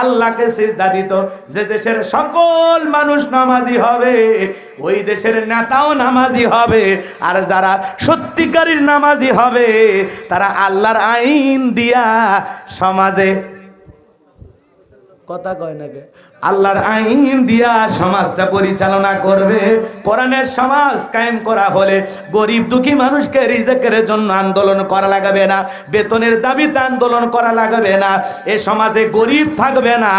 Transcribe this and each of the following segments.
আল্লাহকে সিজদা দিত যে দেশের সকল মানুষ নামাজি হবে, ওই দেশের নেতাও নামাজি হবে, আর যারা সত্যিকারীর নামাজি হবে, তারা আল্লাহর আইন দিয়া সমাজে কথা কয় নাকি? আল্লাহর আইন দিয়া সমাজটা পরিচালনা করবে। কোরআনের সমাজ কায়েম করা হলে গরিব দুঃখী মানুষকে রিজেকের জন্য আন্দোলন করা লাগবে না, বেতনের দাবিতে আন্দোলন করা লাগবে না, এ সমাজে গরিব থাকবে না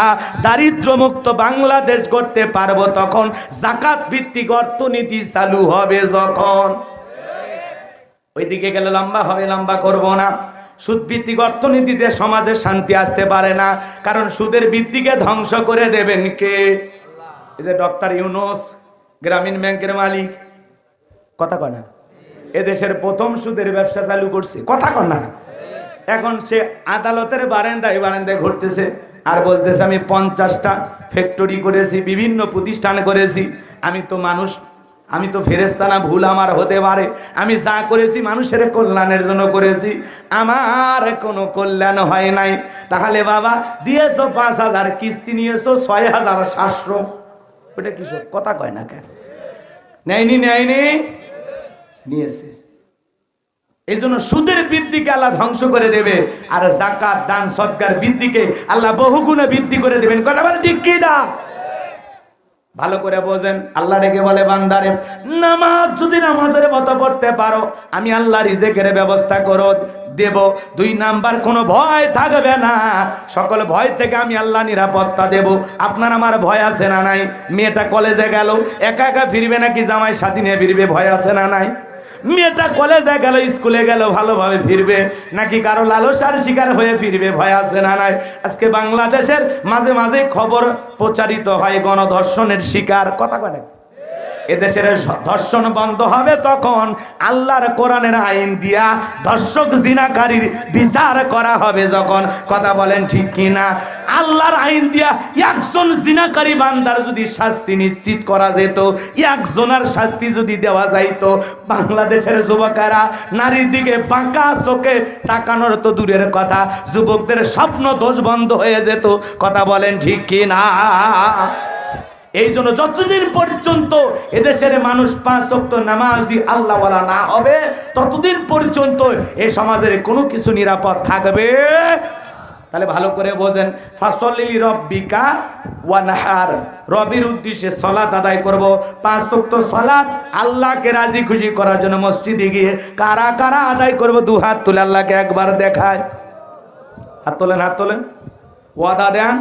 দারিদ্র মুক্ত বাংলাদেশ করতে পারব তখন জাকাত ভিত্তিক অর্থনীতি চালু হবে যখন। ওইদিকে গেলে লম্বা হবে, লম্বা করব না। সুদ ভিত্তিক অর্থনীতিতে সমাজে শান্তি আসতে পারে না। কারণ সুদের ভিত্তিকে ধ্বংস করে দেবেন কে? এই যে ডক্টর ইউনুস, গ্রামীণ ব্যাংকের মালিক। কথা কয় না? এদেশের প্রথম সুদের ব্যবসা চালু করছে। কথা কয় না? এখন সে আদালতের বারান্দায় বারান্দায় ঘুরতেছে আর বলতেছে, আমি পঞ্চাশটা ফ্যাক্টরি করেছি, বিভিন্ন প্রতিষ্ঠান করেছি। আমি তো মানুষ আমি তো ফেরেস্তানা ভুল আমার হতে পারে। আমি যা করেছি মানুষের কল্যাণের জন্য করেছি। আমার কোনো কল্যাণ হয় নাই। তাহলে বাবা, দিয়েছ পাঁচ হাজার, কিস্তি নিয়েছো ছয় হাজার সাতশো। ওটা কিসব কথা কয় না কেন? নেয়নি নেয়নি? নিয়েছে। এই জন্য সুদের বৃদ্ধিকে আল্লাহ ধ্বংস করে দেবে। আর জাকাত, দান, সৎকার বৃদ্ধিকে আল্লাহ বহুগুণে বৃদ্ধি করে দেবেন। কথা বলে ঠিক কি না? ভালো করে বোঝেন, আল্লাহ ডেকে বলে, বান্দারে, নামাজ যদি নামাজের মতো পড়তে পারো, আমি আল্লাহ রিজেকের ব্যবস্থা করো দেব। দুই নাম্বার, কোনো ভয় থাকবে না। সকল ভয় থেকে আমি আল্লাহ নিরাপত্তা দেব। আপনার আমার ভয় আছে না নাই? মেয়েটা কলেজে গেল, একা একা ফিরবে নাকি জামাই সাথী নিয়ে ফিরবে? ভয় আছে না নাই? মেয়েটা কলেজে গেল স্কুলে গেল, ভালোভাবে ফিরবে। নাকি কারও লালসার শিকার হয়ে ফিরবে? ভয় আছে না নাই? আজকে বাংলাদেশের মাঝে মাঝে খবর প্রচারিত হয় গণধর্ষণের শিকার। কথা কথা এদেশের ধর্ষণ বন্ধ হবে তখন আল্লাহর কোরআনের আইন দিয়া ধর্ষক জিনাকারীর বিচার করা হবে যখন। কথা বলেন ঠিক কিনা? আল্লাহর আইন দিয়া একজন জিনাকারী বান্দার যদি শাস্তি নিশ্চিত করা যেত, একজনের শাস্তি যদি দেওয়া যাইত, বাংলাদেশের যুবকেরা নারীর দিকে বাঁকা চোখে তাকানোর তো দূরের কথা, যুবকদের স্বপ্ন দোষ বন্ধ হয়ে যেত। কথা বলেন ঠিক কিনা? এই জন্য যতদিন পর্যন্ত এদেশের মানুষ পাঁচ অক্ত নামাজি আল্লাহওয়ালা না হবে, ততদিন পর্যন্ত এ সমাজের কোনো কিছু নিরাপদ থাকবে। তাহলে ভালো করে বোঝেন, ফাসলিলি রব্বিকা ওয়ানহার রবির উদ্দেশ্যে সলাত আদায় করব। পাঁচ অক্ত সলাত আল্লাহকে রাজি খুশি করার জন্য মসজিদে গিয়ে কারা কারা আদায় করব, দু হাত তুলে আল্লাহকে একবার দেখায়। হাত তোলেন হাত তোলেন। ওয়াদা দেন।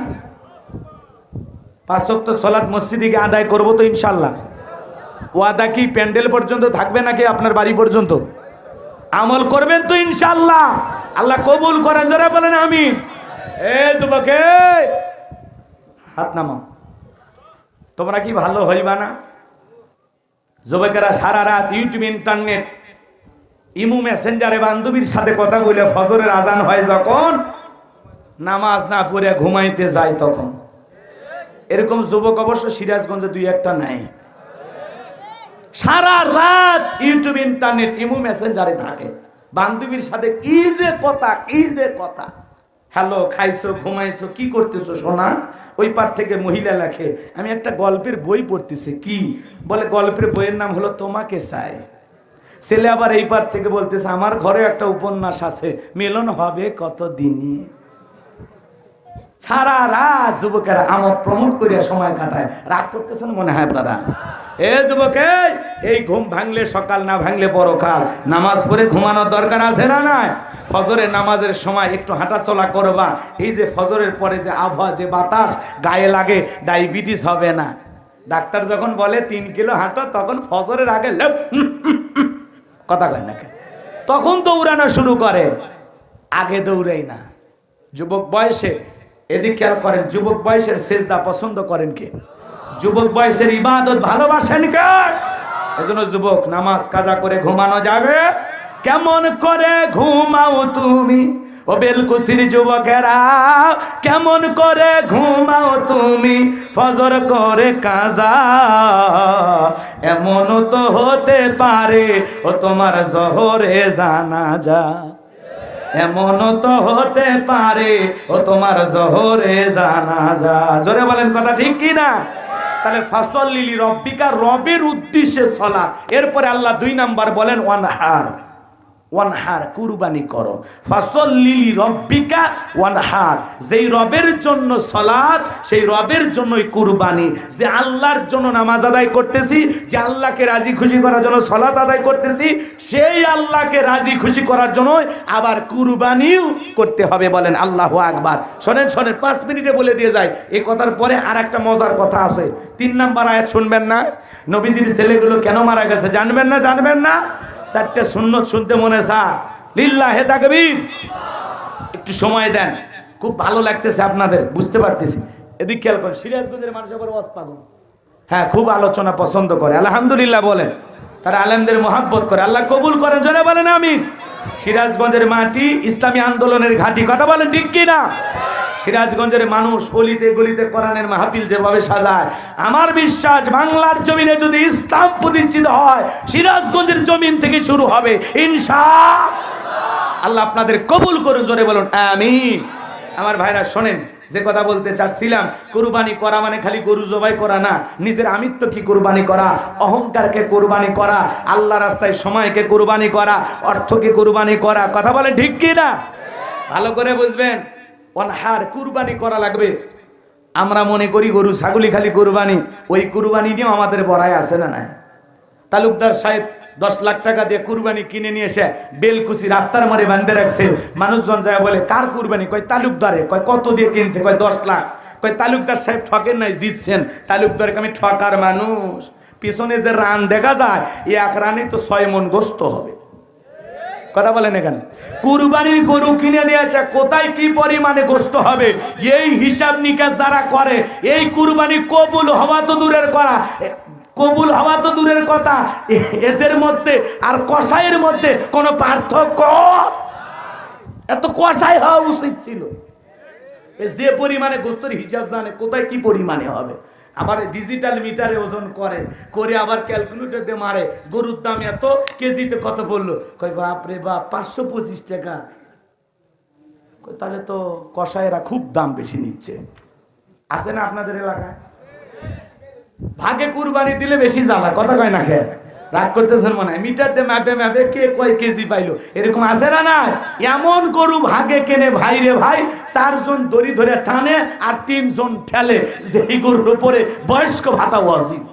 পাঁচক্ত সলাৎ মসজিদে গিয়ে আদায় করব তো ইনশাল্লাহ ওয়াদা কি প্যান্ডেল পর্যন্ত থাকবে নাকি আপনার বাড়ি পর্যন্ত? আমল করবেন তো ইনশাল্লাহ আল্লাহ কবুল করেন যারা বলেন আমি এ যুবকে, হাত নামাও। তোমরা কি ভালো হইবা না? যুবকেরা সারা রাত ইউটিউব, ইন্টারনেট, ইমু মেসেঞ্জারে বান্ধবীর সাথে কথা বলে ফজরের আজান হয় যখন নামাজ না পড়ে ঘুমাইতে যায় তখন। এরকম যুবক অবশ্য সিরাজগঞ্জে দুই একটা নাই। সারা রাত ইউটিউব, ইন্টারনেট, ইমু মেসেঞ্জারে থাকে। বান্ধবীর সাথে কি যে কথা, কি যে কথা। হ্যালো, খাইছো, ঘুমাইছো, কি করতেছো সোনা? ওই পার থেকে মহিলা লেখে, আমি একটা গল্পের বই পড়তেছি। কি? বলে, গল্পের বইয়ের নাম হলো তোমাকে চাই। ছেলে আবার এই পার থেকে বলতেছে, আমার ঘরে একটা উপন্যাস আছে, মেলন হবে কত দিনই সারা রাত যুবকেরা আমোদ প্রমোদ করিয়া সময় কাটায়। রাগ করতেছেন মনে হয় আপনারা? এ যুবকে, এই ঘুম ভাঙলে সকাল, না ভাঙলে পরকাল। নামাজ পড়ে ঘুমানোর দরকার আছে না নাই? ফজরের নামাজের সময় একটু হাঁটা হাঁটাচলা করবা। এই যে ফজরের পরে যে আবহাওয়া, যে বাতাস, গায়ে লাগে, ডায়াবেটিস হবে না। ডাক্তার যখন বলে, তিন কিলো হাঁটো, তখন ফজরের আগে কথা কয় না? তখন দৌড়ানো শুরু করে। আগে দৌড়াই না। যুবক বয়সে এদিক খেয়াল করেন, যুবক বয়সের সেজদা পছন্দ করেন কে? যুবক বয়সের ইবাদত ভালোবাসেন কে? এজন্য যুবক, নামাজ কাজা করে ঘুমানো যাবে। কেমন করে ঘুমাও তুমি, ও বেলকুসির যুবকেরা? কেমন করে ঘুমাও তুমি, ফজর করে কাজা? এমন তো হতে পারে, ও তোমার জহরে জানা যা এমন তো হতে পারে। ও তোমার জহরে জানা যা জোরে বলেন কথা ঠিক কি না? তাহলে ফাসল লিলি রব্বিকা রবের উদ্দেশ্যে সলা এরপরে আল্লাহ দুই নাম্বার বলেন, ওয়ানহার। ওয়ানহার কুরবানি করো। ফাসল লিলি রব্বিকা ওয়ানহার। যেই রবের জন্য সলাদ সেই রবের জন্যই কুরবানি। যে আল্লাহর জন্য নামাজ আদায় করতেছি, যে আল্লাহকে রাজি খুশি করার জন্য সলাদ আদায় করতেছি, সেই আল্লাহকে রাজি খুশি করার জন্য আবার কুরবানিও করতে হবে বলেন আল্লাহ আকবার। শোনেন শোনেন, পাঁচ মিনিটে বলে দিয়ে যায়। এই কথার পরে আর একটা মজার কথা আছে। তিন নাম্বার আয়াত শুনবেন না? নবীজির ছেলেগুলো কেন মারা গেছে জানবেন না? জানবেন না? চারটে শূন্য শুনতে মনে সা লিল্লা হে তাকবীর। একটু সময় দেন, খুব ভালো লাগতেছে আপনাদের, বুঝতে পারতেছি। এদিক খেয়াল করেন, সিরাজগঞ্জের মানুষ আবার ওয়াজ পাগল। হ্যাঁ খুব আলোচনা পছন্দ করে, আলহামদুলিল্লাহ বলেন। তারা আলেমদের মহাব্বত করে, আল্লাহ কবুল করেন জনে বলেন আমি সিরাজগঞ্জের মাটি ইসলামী আন্দোলনের ঘাঁটি, কথা বলেন ঠিক কি না সিরাজগঞ্জের মানুষ অলিতে গলিতে কোরআনের মাহফিল যেভাবে সাজায়, আমার বিশ্বাস বাংলার জমিনে যদি ইসলাম প্রতিষ্ঠিত হয়, সিরাজগঞ্জের জমিন থেকে শুরু হবে, ইনশা আল্লাহ আপনাদের কবুল করুন, জোরে বলুন, আমিন। আমার ভাইরা শোনেন, যে কথা বলতে চাচ্ছিলাম, কুরবানি করা মানে খালি গরু জবাই করা না, নিজের আমিত্ব কি কুরবানি করা, অহংকারকে কোরবানি করা, আল্লাহ রাস্তায় সময়কে কোরবানি করা, অর্থকে কোরবানি করা, কথা বলে ঠিক কি না? ভালো করে বুঝবেন, অনহার কুরবানি করা লাগবে। আমরা মনে করি গরু ছাগলি খালি কুরবানি, ওই কুরবানি নিয়েও আমাদের বড়াই আছে না তালুকদার সাহেব দশ লাখ টাকা দিয়ে কুরবানি কিনে নিয়ে এসে বেলকুচি রাস্তার মারে বাঁধতে রাখছে। মানুষজন যায় বলে, কার কুরবানি? কয়, তালুকদারে। কয়, কত দিয়ে কিনছে? কয়, দশ লাখ। কয়, তালুকদার সাহেব ঠকেন নাই, জিতছেন। তালুকদারকে আমি ঠকার মানুষ। পিছনে যে রান দেখা যায়, এক রানে তো ছয় মন গোস্ত হবে। কথা বলেন এখানে। কুরবানির গরু কিনে নিয়ে আসে কোথায় কি পরিমাণে গোস্ত হবে? এই হিসাব নিকাশ যারা করে, এই কুরবানি কবুল হওয়া তো দূরের করা কবুল হওয়া তো দূরের কথা। এদের মধ্যে আর কষাইয়ের মধ্যে কোনো পার্থক্য? এত কষাই হওয়া উচিত ছিল। যে পরিমাণে গোস্তর হিসাব জানে, কোথায় কি পরিমাণে হবে? আবার ডিজিটাল মিটারে ওজন করে করে আবার ক্যালকুলেটর দিয়ে মারে। গরুর দাম এত, কেজিতে কত পড়ল? কয়, বাপ রে বাপ, পাঁচশো পঁচিশ টাকা। তাহলে তো কষায়েরা খুব দাম বেশি নিচ্ছে। আছে না আপনাদের এলাকায়? ভাগে কুরবানি দিলে বেশি জ্বালা, কথা কয় না খেয়ে রাগ করতেছেন মনে হয়। মিটার দিয়ে ম্যাপে ম্যাপে কে কয় কেজি পাইলো? এরকম আছে না না এমন গরু ভাগে কেনে ভাই রে ভাই, চারজন দড়ি ধরে টানে আর তিনজন ঠেলে। যে গরুর উপরে বয়স্ক ভাতা ওয়াজিব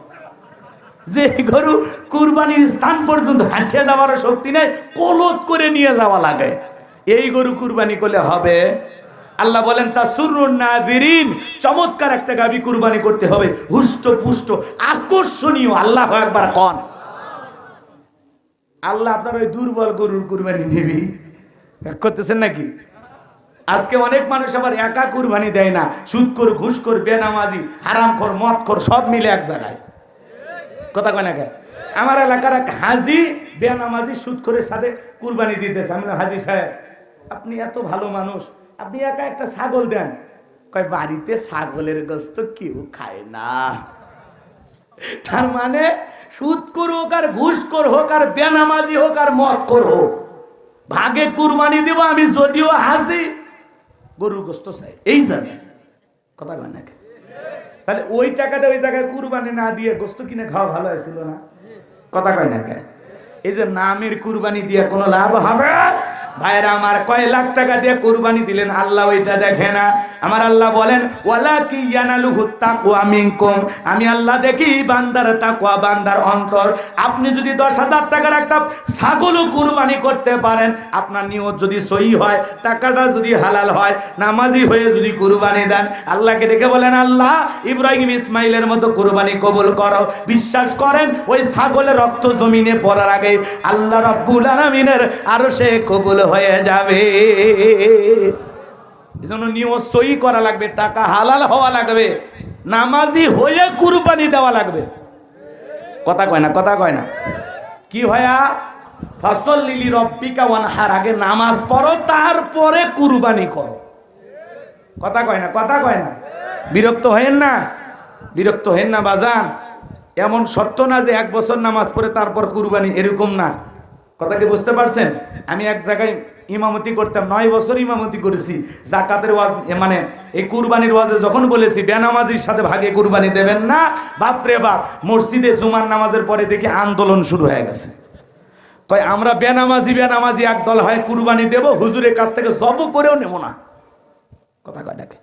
যে গরু কুরবানির স্থান পর্যন্ত হাঁটিয়ে যাওয়ার শক্তি নেই, কলত করে নিয়ে যাওয়া লাগে। এই গরু কুরবানি করলে হবে আল্লাহ বলেন তা নাদিরিন চমৎকার একটা গাবি কুরবানি করতে হবে। হুষ্ট পুষ্ট আকর্ষণীয়। আল্লাহ একবার কন? আল্লাহ আপনার ওই দুর্বল গরুর কুরবানি নিবি করতেছেন নাকি? আজকে অনেক মানুষ আবার একা কুরবানি দেয় না। সুদ কর ঘুষ কর বেনামাজি হারাম কর সব মিলে এক জায়গায়। কথা কয় না? আমার এলাকার এক হাজি বেনামাজি সুদ করে সাথে কুরবানি দিতেছে। আমি হাজি সাহেব, আপনি এত ভালো মানুষ আপনি একা একটা ছাগল দেন। কয়, বাড়িতে ছাগলের গোস্ত কেউ খায় না। তার মানে সুদ কর হোক আর ঘুষ কর হোক আর বেনামাজি হোক আর মদ কর হোক, ভাগে কুরবানি দিব, আমি যদিও হাসি, গরুর গোস্ত চাই। এই জানে। কথা কয় না কেন? তাহলে ওই টাকাতে ওই জায়গায় কুরবানি না দিয়ে গোস্ত কিনে খাওয়া ভালো হয়েছিল না? কথা কয় না কে? এই যে নামের কুরবানি দিয়ে কোনো লাভ হবে? ভাইরা আমার কয় লাখ টাকা দিয়ে কুরবানি দিলেন, আল্লাহ ওইটা দেখে না। আমার আল্লাহ বলেন, ওয়ালা কি ইয়ানালুহু তাকওয়া মিনকুম? আমি আল্লাহ দেখি, বান্দার তাকওয়া, বান্দার অন্তর। আপনি যদি দশ হাজার টাকার একটা ছাগলও কুরবানি করতে পারেন, আপনার নিয়ত যদি সহি হয়, টাকাটা যদি হালাল হয়, নামাজি হয়ে যদি কুরবানি দেন, আল্লাহকে ডেকে বলেন, আল্লাহ, ইব্রাহিম ইসমাইলের মতো কুরবানি কবুল করো। বিশ্বাস করেন, ওই ছাগলের রক্ত জমিনে পড়ার আগে আল্লাহ রব্বুল আলামিনের আরও সে কবুল হয়ে যাবে। এজন্য নিয়ত সই করা লাগবে, টাকা হালাল হওয়া লাগবে, নামাজি হয়ে কুরবানি দেওয়া লাগবে। কথা কয় না, কথা কয় না। কি হয়া ফসল লিলি রব্বিকা ওয়ানহার, আগে নামাজ পড়ো, তারপরে কুরবানি করো। কথা কয় না, কথা কয় না। বিরক্ত হেন না, বিরক্ত হেন না বাজান। এমন সত্য না যে এক বছর নামাজ পড়ে তারপর কুরবানি, এরকম না। কথা কি বুঝতে পারছেন? আমি এক জায়গায় ইমামতি করতাম, নয় বছর ইমামতি করেছি। জাকাতের ওয়াজ মানে এই কুরবানির ওয়াজে যখন বলেছি, বেনামাজির সাথে ভাগে কুরবানি দেবেন না, বাপরে বাপ, মসজিদে জুমার নামাজের পরে দেখি আন্দোলন শুরু হয়ে গেছে। কয়, আমরা বেনামাজি বেনামাজি একদল হয়, কুরবানি দেব, হুজুরের কাছ থেকে জব করেও নেব না। কথা কয় ডাকে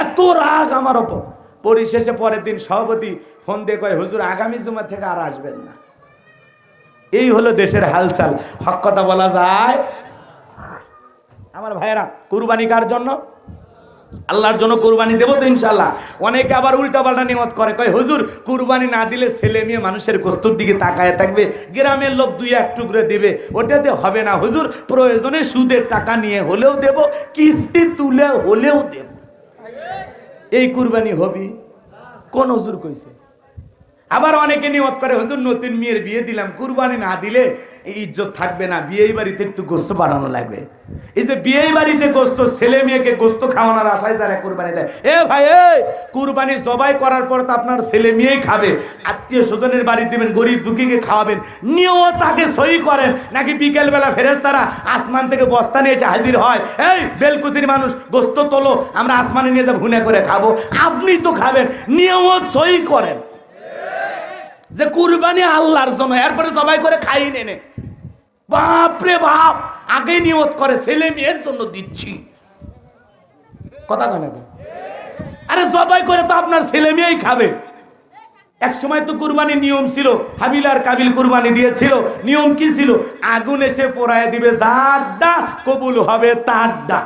এত রাগ আমার ওপর। পরিশেষে পরের দিন সভাপতি ফোন দিয়ে কয়, হুজুর, আগামী জুমা থেকে আর আসবেন না। এই হলো দেশের হালচাল। হক কথা বলা যায়। আমার ভাইয়েরা, কুরবানি কার জন্য? আল্লাহর জন্য কুরবানি দেবো তো ইনশাল্লাহ অনেকে আবার উল্টা পাল্টা নিয়ত করে, কয়, হুজুর, কুরবানি না দিলে ছেলে মেয়ে মানুষের গোস্তর দিকে তাকায় থাকবে, গ্রামের লোক দুই এক টুকরে দিবে, ওটাতে হবে না। হুজুর, প্রয়োজনে সুদের টাকা নিয়ে হলেও দেব, কিস্তি তুলে হলেও দেব। এই কুরবানি হবি? কোন হুজুর কইছে? আবার অনেকে নিয়ত করে, হুজুর, নতুন মেয়ের বিয়ে দিলাম, কুরবানি না দিলে ইজ্জত থাকবে না বিয়ে বাড়িতে একটু গোস্ত পাঠানো লাগবে। এই যে বিয়ে বাড়িতে গোস্ত, ছেলে মেয়েকে গোস্ত খাওয়ানোর আশায় যারা কুরবানি দেয়, এ ভাই, এ, কুরবানি জবাই করার পর তো আপনার ছেলে মেয়েই খাবে, আত্মীয় স্বজনের বাড়ি দিবেন, গরিব দুঃখীকে খাওয়াবেন নিয়েও তাকে সই করেন। নাকি বিকেলবেলা ফেরেস তারা আসমান থেকে বস্তা নিয়ে এসে হাজির হয়, এই বেলকুচির মানুষ, গোস্ত তোলো, আমরা আসমানে নিয়ে যাব, ভুনে করে খাব। আপনি তো খাবেন নিয়েও সই করেন। যে কুরবানি আল্লাহর জন্য, এরপরে জবাই করে খাই নেনে বাপরে বাপ আগে নিয়ত করে, ছেলে মেয়ের জন্য দিচ্ছি। কথা কেন? আরে জবাই করে তো আপনার ছেলে মেয়েই খাবে। এক সময় তো কুরবানি নিয়ম ছিল, হাবিল আর কাবিল কুরবানি দিয়েছিল, নিয়ম কি ছিল? আগুন এসে পোড়ায় দিবে যার দা কবুল হবে তার দা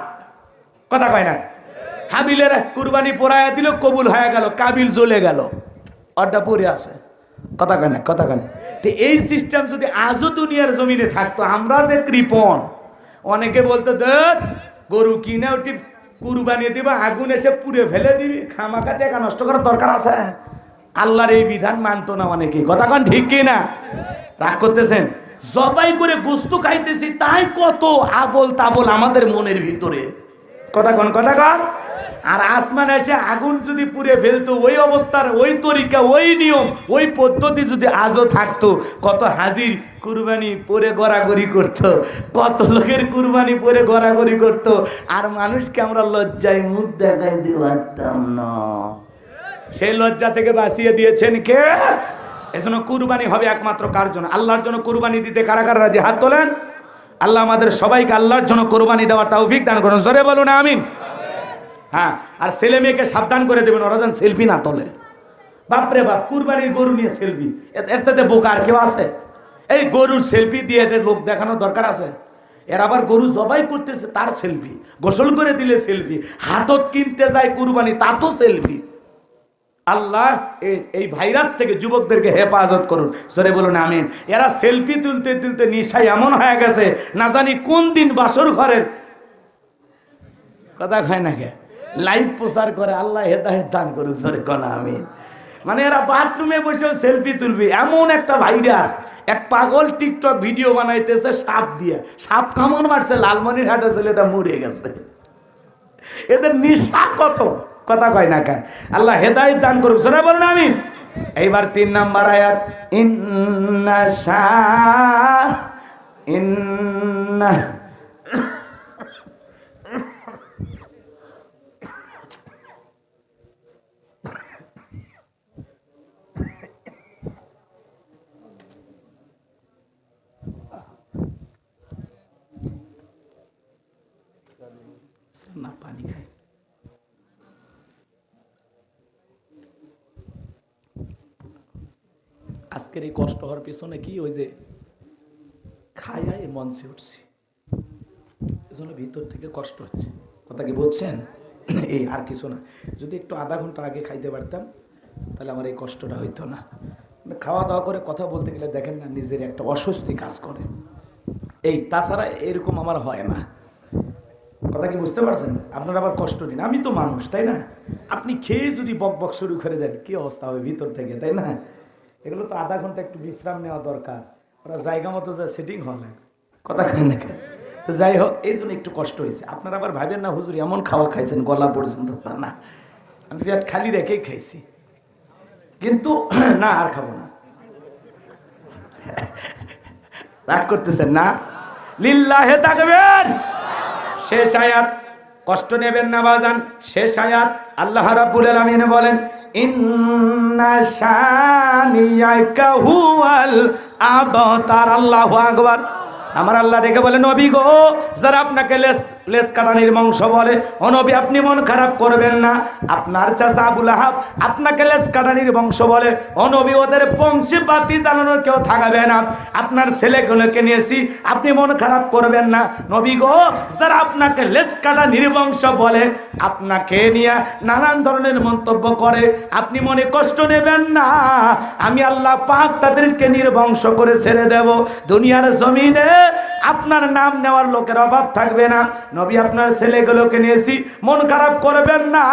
কথা কয় না? হাবিলের কুরবানি পোড়ায় দিল, কবুল হয়ে গেল, কাবিল জ্বলে গেল। অড্ডা পড়ে আসে। কথা কয় না, কথা কয় না। তো এই সিস্টেম যদি আজও দুনিয়ার জমিনে থাকতো, আমরা যে কৃপণ, অনেকে বলতো, দেখ, গরু কিনে ওটি কুরবানি দিবা, আগুন এসে পুড়ে ফেলে দিবি খামাকা টাকা নষ্ট করার দরকার আছে। আল্লাহর এই বিধান মানতো না অনেকে। কথা কন ঠিক কি না? রাগ করতেছেন? জবাই করে গোস্ত খাইতেছি, তাই কত আবল তাবল আমাদের মনের ভিতরে। কথা কন কথা কন। আর আসমান এসে আগুন যদি পুড়ে ফেলতো, ওই অবস্থার ওই তরিকা, ওই নিয়ম, ওই পদ্ধতি যদি আজও থাকতো, কত হাজির কুরবানি পরে গড়াগড়ি করতো, কত লোকের কুরবানি পরে গড়াগড়ি করতো, আর মানুষকে আমরা লজ্জায় মুখ দেখাই দিতে পারতাম না। সেই লজ্জা থেকে বাঁচিয়ে দিয়েছেন কে? এজন্য কুরবানি হবে একমাত্র কার জন্য? আল্লাহর জন্য কুরবানি দিতে কারা কারা রাজি? হাত তোলেন। আল্লাহ আমাদের সবাইকে আল্লাহর জন্য কুরবানি দেওয়ার তৌফিক দান করুন। জোরে বলুন, আমিন। হ্যাঁ আর ছেলে মেয়েকে সাবধান করে দেবেন, ওরা যেন সেলফি না তোলে। বাপরে বাপ, কুরবানির গরু নিয়ে সেলফি এর সাথে বোকা আর কেউ আছে? এই গরুর সেলফি দিয়ে এটা লোক দেখানোর দরকার আছে? এর আবার গরু জবাই করতেছে, তার সেলফি গোসল করে দিলে সেলফি হাতত কিনতে যায় কুরবানি, তা তো সেলফি আল্লাহ, এই- ভাইরাস থেকে যুবকদেরকে হেফাজত করুন। সরে বলুন, আমিন। এরা সেলফি তুলতে তুলতে নিশায় এমন হয়ে গেছে, না জানি কোন দিন বাসর ঘরের কথা খায় না কে? লাইভ প্রচার করে, আল্লাহ হেদায়েত দান করুক সরে কনা আমি মানে এরা বাথরুমে বসেও সেলফি তুলবি। এমন একটা ভাইরাস এক পাগল টিকটক ভিডিও বানাইতেছে সাপ দিয়ে। সাপ কামড় মারছে লালমনির হাটে ছেলেটা মরে গেছে। এদের নিশা কত? কথা কয় না কা। আল্লাহ হেদায়েত দান করুক, জোরে বলুন আমি এইবার তিন নাম্বার আয়াত, ইন্না ইন্না না পানি আজকের এই কষ্ট হওয়ার পিছনে কি ওই যে খায়ায় মঞ্চে উঠছি? এজন্য ভিতর থেকে কষ্ট হচ্ছে। কথা কি বলছেন এই আর কিছু না। যদি একটু আধা ঘণ্টা আগে খাইতে পারতাম, তাহলে আমার এই কষ্টটা হইতো না। মানে খাওয়া দাওয়া করে কথা বলতে গেলে দেখেন না, নিজের একটা অস্বস্তি কাজ করে। এই তাছাড়া এরকম আমার হয় না। কথা কি বুঝতে পারছেন? আপনার আবার কষ্ট নিন। আমি তো মানুষ, তাই না? আপনি খেয়ে যদি বক বক শুরু করে দেন, কি অবস্থা হবে ভিতর থেকে, তাই না? এগুলো তো আধা ঘণ্টা একটু বিশ্রাম নেওয়া দরকার। ওরা জায়গা মতো যা সেটিং হওয়া লাগে। কথা খাই না খায় তো যাই হোক, এই জন্য একটু কষ্ট হয়েছে। আপনারা আবার ভাবেন না, হুজুর, এমন খাওয়া খাইছেন, গলা পর্যন্ত তা না। আমি পেট খালি রেখেই খাইছি। কিন্তু, না, আর খাব না। রাগ করতেছেন না? লিল্লাহে থাকবেন শেষ আয়াত, কষ্ট নেবেন না বাজান, শেষ আয়াত, আল্লাহ রাব্বুল আলামিন বলেন আমার আল্লাহ দেখে বলেন, নবী গো, যারা আপনাকে লেস লেস কাটানির বংশ বলে, ও নবী, আপনি মন খারাপ করবেন না। আপনার চাচা আবুল আহাব আপনাকে লেস কাটানির বংশ বলে, ও নবী, ওদের বংশে বাতি জ্বালানোর কেউ থাকবে না। আপনার ছেলেগুলোকে নিয়েছি, আপনি মন খারাপ করবেন না। নবী গো, যারা আপনাকে লেস কাটা নির্বংশ বলে, আপনাকে নিয়ে নানান ধরনের মন্তব্য করে, আপনি মনে কষ্ট নেবেন না। আমি আল্লাহ পাক তাদেরকে নির্বংশ করে ছেড়ে দেব। দুনিয়ার জমিনে আপনার নাম নেওয়ার লোকের অভাব থাকবে না। নবী আপনার ছেলেগুলোকে নিয়েছি মন খারাপ করবেন না।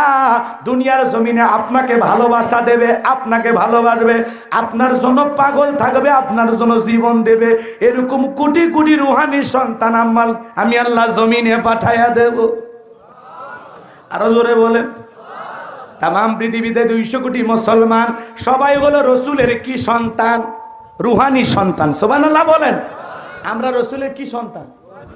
দুনিয়ার জমিনে আপনাকে ভালোবাসা দেবে, আপনাকে ভালোবাসবে। আপনার জন্য পাগল থাকবে, আপনার জন্য জীবন দেবে। এরকম কোটি কোটি রুহানি সন্তান আমার আমি আল্লাহ জমিনে পাঠাইয়া দেব। আরও জোরে বলেন। তাম পৃথিবীতে দুইশো কোটি মুসলমান, সবাই হলো রসুলের কি সন্তান? রুহানি সন্তান। সোবান আল্লাহ বলেন। আমরা রসুলের কি সন্তান?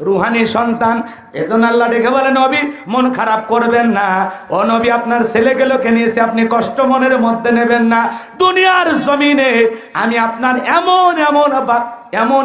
রুহানি সন্তান। এজন্য আল্লাহ ডেকে বলে, নবী, মন খারাপ করবেন না। ও নবী, আপনার ছেলেগুলোকে নিয়েছে, আপনি কষ্ট মনের মধ্যে নেবেন না। দুনিয়ার জমিনে আমি আপনার এমন এমন এমন